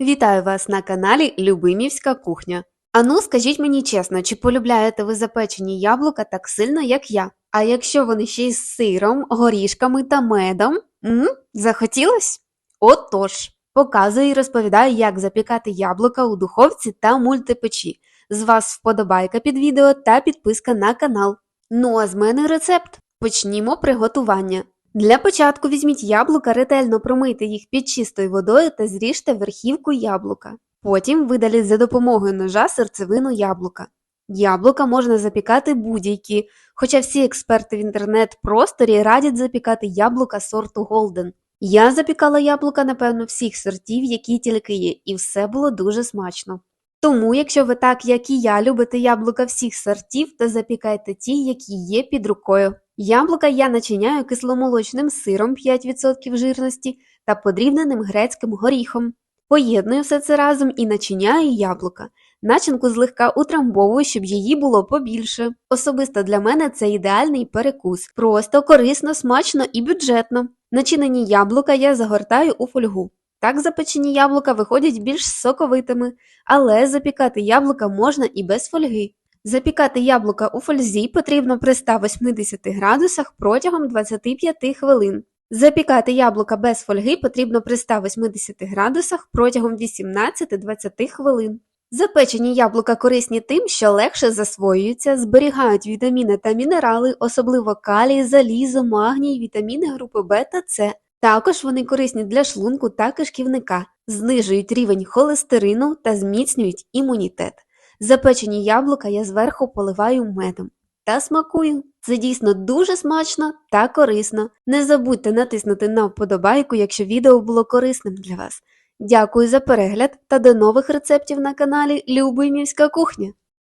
Вітаю вас на каналі Любимівська кухня. Ану, скажіть мені чесно, чи полюбляєте ви запечені яблука так сильно, як я? А якщо вони ще й з сиром, горішками та медом? М? Захотілось? Отож, показую і розповідаю, як запікати яблука у духовці та мультипечі. З вас вподобайка під відео та підписка на канал. Ну а з мене рецепт. Почнімо приготування. Для початку візьміть яблука, ретельно промийте їх під чистою водою та зріжте верхівку яблука. Потім видаліть за допомогою ножа серцевину яблука. Яблука можна запікати будь-які, хоча всі експерти в інтернет-просторі радять запікати яблука сорту Голден. Я запікала яблука, напевно, всіх сортів, які тільки є, і все було дуже смачно. Тому, якщо ви так, як і я, любите яблука всіх сортів, то запікайте ті, які є під рукою. Яблука я начиняю кисломолочним сиром 5% жирності та подрібненим грецьким горіхом. Поєдную все це разом і начиняю яблука. Начинку злегка утрамбовую, щоб її було побільше. Особисто для мене це ідеальний перекус. Просто корисно, смачно і бюджетно. Начинені яблука я загортаю у фольгу. Так запечені яблука виходять більш соковитими, але запікати яблука можна і без фольги. Запікати яблука у фользі потрібно при 180 градусах протягом 25 хвилин. Запікати яблука без фольги потрібно при 180 градусах протягом 18-20 хвилин. Запечені яблука корисні тим, що легше засвоюються, зберігають вітаміни та мінерали, особливо калій, залізо, магній, вітаміни групи Б та С. Також вони корисні для шлунку та кишківника, знижують рівень холестерину та зміцнюють імунітет. Запечені яблука я зверху поливаю медом та смакую. Це дійсно дуже смачно та корисно. Не забудьте натиснути на вподобайку, якщо відео було корисним для вас. Дякую за перегляд та до нових рецептів на каналі Любимівська кухня.